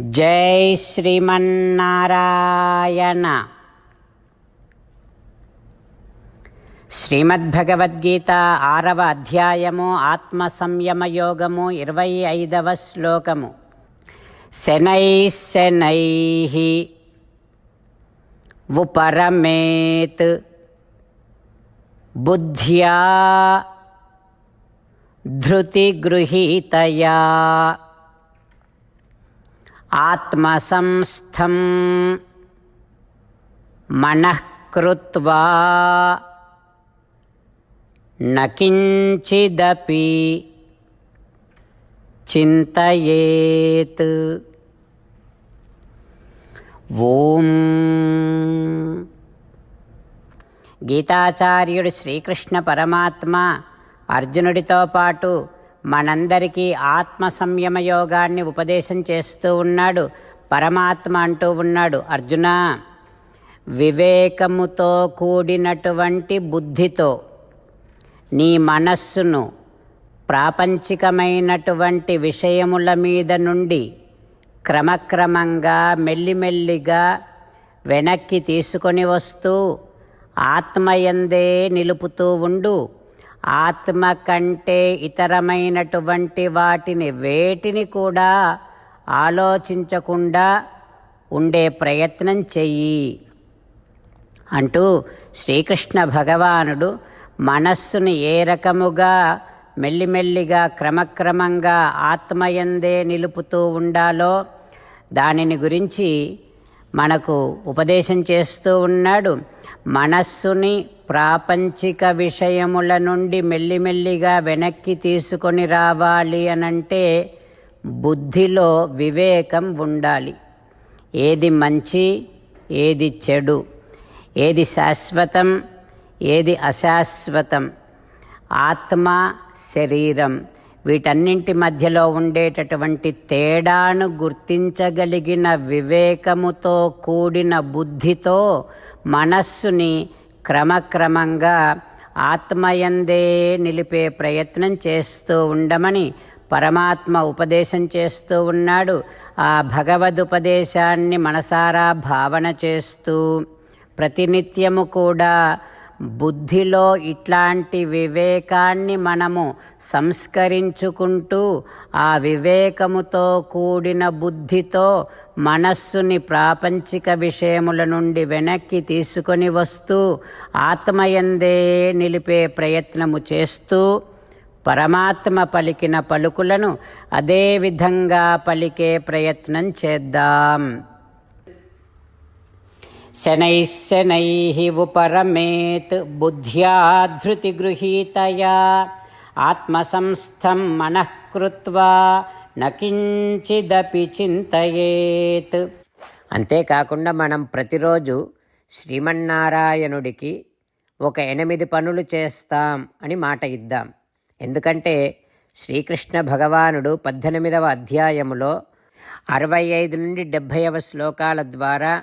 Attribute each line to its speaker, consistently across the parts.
Speaker 1: జై శ్రీమన్నారాయణ. శ్రీమద్భగవద్గీత ఆరవ అధ్యాయము ఆత్మ సంయమ యోగము ఇరవై ఐదవ శ్లోకము. శనై శనై ఉపరమేత్ బుద్ధ్యా ధృతిగృహీతయా ఆత్మసంస్థం మనఃకృత్వా నకించిదపి చింతయేత్. ఓం. గీతాచార్యుడు శ్రీకృష్ణ పరమాత్మ అర్జునుడితో పాటు మనందరికీ ఆత్మ సంయమ యోగాన్ని ఉపదేశం చేస్తూ ఉన్నాడు. పరమాత్మ అంటూ ఉన్నాడు. అర్జున వివేకముతో కూడినటువంటి బుద్ధితో నీ మనస్సును ప్రాపంచికమైనటువంటి విషయముల మీద నుండి క్రమక్రమంగా మెల్లిమెల్లిగా వెనక్కి తీసుకొని వస్తూ ఆత్మయందే నిలుపుతూ ఉండు. ఆత్మ కంటే ఇతరమైనటువంటి వాటిని వేటిని కూడా ఆలోచించకుండా ఉండే ప్రయత్నం చెయ్యి. అంటూ శ్రీకృష్ణ భగవానుడు మనస్సును ఏ రకముగా మెల్లిమెల్లిగా క్రమక్రమంగా ఆత్మయందే నిలుపుతూ ఉండాలో దానిని గురించి మనకు ఉపదేశం చేస్తూ ఉన్నాడు. మనస్సుని ప్రాపంచిక విషయముల నుండి మెల్లిమెల్లిగా వెనక్కి తీసుకొని రావాలి అనంటే బుద్ధిలో వివేకం ఉండాలి. ఏది మంచి ఏది చెడు ఏది శాశ్వతం ఏది అశాశ్వతం ఆత్మ శరీరం వీటన్నింటి మధ్యలో ఉండేటటువంటి తేడాను గుర్తించగలిగిన వివేకముతో కూడిన బుద్ధితో మనస్సుని క్రమక్రమంగా ఆత్మయందే నిలిపే ప్రయత్నం చేస్తూ ఉండమని పరమాత్మ ఉపదేశం చేస్తూ ఉన్నాడు. ఆ భగవదుపదేశాన్ని మనసారా భావన చేస్తూ ప్రతినిత్యము కూడా బుద్ధిలో ఇట్లాంటి వివేకాన్ని మనము సంస్కరించుకుంటూ ఆ వివేకముతో కూడిన బుద్ధితో మనస్సుని ప్రాపంచిక విషయముల నుండి వెనక్కి తీసుకొని వస్తూ ఆత్మయందే నిలిపే ప్రయత్నము చేస్తూ పరమాత్మ పలికిన పలుకులను అదే విధంగా పలికే ప్రయత్నం చేద్దాం. శనైः శనైः ఉపరమేత్ బుద్ధ్యా ధృతిగృహీతయా ఆత్మసంస్థం మనః కృత్వా నకించిదపి చింతయేత్. అంతేకాకుండా మనం ప్రతిరోజు శ్రీమన్నారాయణుడికి ఒక ఎనిమిది పనులు చేస్తాం అని మాట ఇద్దాం. ఎందుకంటే శ్రీకృష్ణ భగవానుడు పద్దెనిమిదవ అధ్యాయములో అరవై ఐదు నుండి డెబ్భైవ శ్లోకాల ద్వారా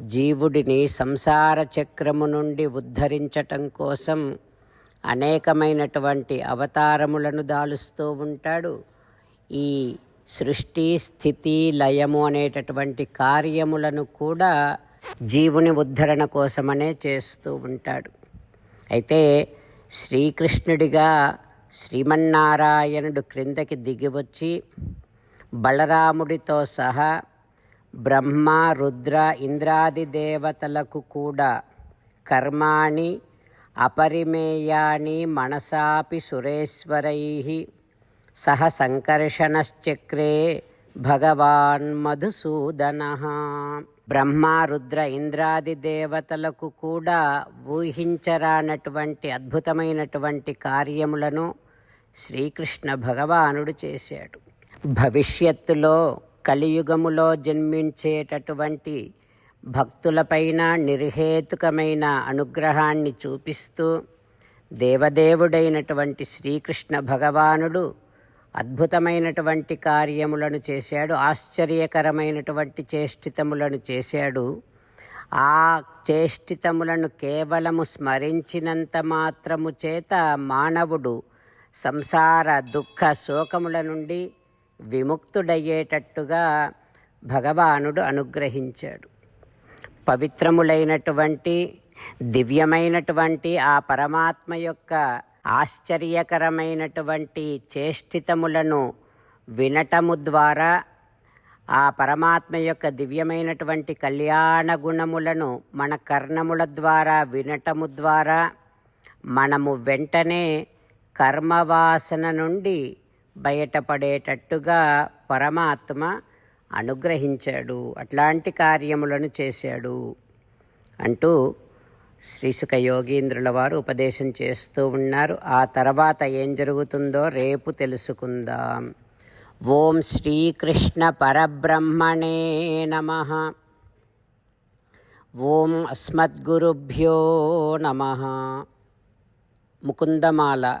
Speaker 1: జీవుడిని సంసార చక్రము నుండి ఉద్ధరించటం కోసం అనేకమైనటువంటి అవతారములను దాలుస్తూ ఉంటాడు. ఈ సృష్టి స్థితి లయము అనేటటువంటి కార్యములను కూడా జీవుని ఉద్ధరణ కోసమనే చేస్తూ ఉంటాడు. అయితే శ్రీకృష్ణుడిగా శ్రీమన్నారాయణుడు క్రిందకి దిగివచ్చి బలరాముడితో సహా బ్రహ్మ రుద్ర ఇంద్రాది దేవతలకు కూడా కర్మాణి అపరిమేయాని మనసాపి సురేశ్వరై సహ సంకర్షణశ్చక్రే భగవాన్ మధుసూదన. బ్రహ్మ రుద్ర ఇంద్రాది దేవతలకు కూడా ఊహించరానటువంటి అద్భుతమైనటువంటి కార్యములను శ్రీకృష్ణ భగవానుడు చేశాడు. భవిష్యత్తులో కలియుగములో జన్మించేటటువంటి భక్తులపైన నిర్హేతుకమైన అనుగ్రహాన్ని చూపిస్తూ దేవదేవుడైనటువంటి శ్రీకృష్ణ భగవానుడు అద్భుతమైనటువంటి కార్యములను చేశాడు ఆశ్చర్యకరమైనటువంటి చేష్టితములను చేశాడు. ఆ చేష్టితములను కేవలము స్మరించినంత మాత్రము చేత మానవుడు సంసార దుఃఖ శోకముల నుండి విముక్తుడయ్యేటట్టుగా భగవానుడు అనుగ్రహించాడు. పవిత్రములైనటువంటి దివ్యమైనటువంటి ఆ పరమాత్మ యొక్క ఆశ్చర్యకరమైనటువంటి చేష్టితములను వినటము ద్వారా ఆ పరమాత్మ యొక్క దివ్యమైనటువంటి కళ్యాణ గుణములను మన కర్ణముల ద్వారా వినటము ద్వారా మనము వెంటనే కర్మవాసన నుండి బయటపడేటట్టుగా పరమాత్మ అనుగ్రహించాడు. అట్లాంటి కార్యములను చేశాడు. అంటూ శ్రీసుఖ యోగీంద్రుల వారు ఉపదేశం చేస్తూ ఉన్నారు. ఆ తర్వాత ఏం జరుగుతుందో రేపు తెలుసుకుందాం. ఓం శ్రీకృష్ణ పరబ్రహ్మణే నమ. ఓం అస్మద్గురుభ్యో నమ. ముకుందమాల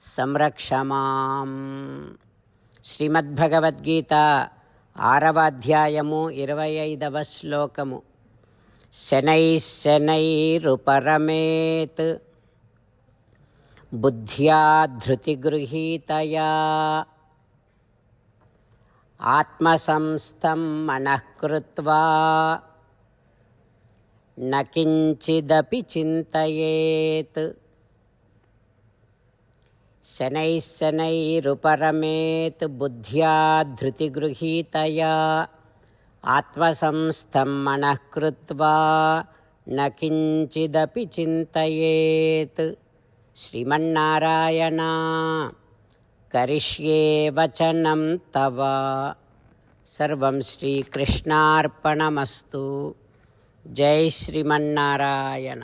Speaker 1: సంరక్షమాం శ్రీమద్భగవద్గీత ఆరవ అధ్యాయము ఇరవై ఐదవ శ్లోకము శనైశనైరుపరమేత్ బుద్ధ్యా ధృతిగృహీతయా. ఆత్మసంస్థం మనఃకృత్వా కృత్వా. న చింతయేత్. శనైः శనైరుపరమేత్ బుద్ధ్యా ధృతిగృహీతయా ఆత్మసంస్థం మనః కృత్వా న కించిదపి చింతయేత్ శ్రీమన్నారాయణ కరిష్యే వచనం తవ సర్వం శ్రీకృష్ణార్పణమస్తు జై శ్రీమన్నారాయణ